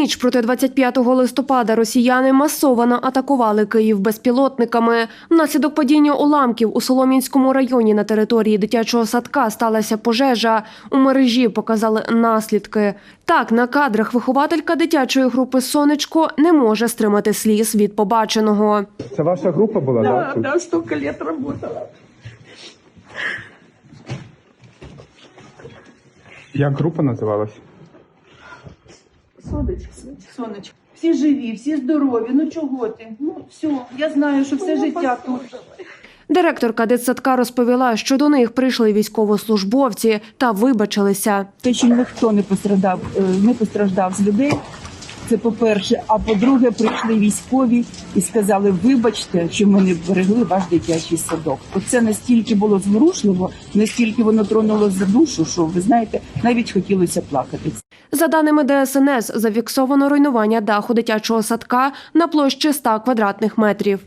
ніч проти 25 листопада росіяни масово атакували Київ безпілотниками. Внаслідок падіння уламків у Солом'янському районі на території дитячого садка сталася пожежа. У мережі показали наслідки. Так, на кадрах вихователька дитячої групи Сонечко не може стримати сліз від побаченого. Це ваша група була, Да, так? да, столько лет работала. Як група називалась? Сонечко, сонечко. Всі живі, всі здорові. Ну чого ти? Ну все, я знаю, що все життя тут. Директорка дитсадка розповіла, що до них прийшли військовослужбовці та вибачилися. Те, що ніхто не постраждав, е, не постраждав з людей. Це по-перше. А по-друге, прийшли військові і сказали: вибачте, що ми не берегли ваш дитячий садок. Оце настільки було зворушливо, настільки воно тронуло за душу, що ви знаєте, навіть хотілося плакати. За даними ДСНС, зафіксовано руйнування даху дитячого садка на площі 100 квадратних метрів.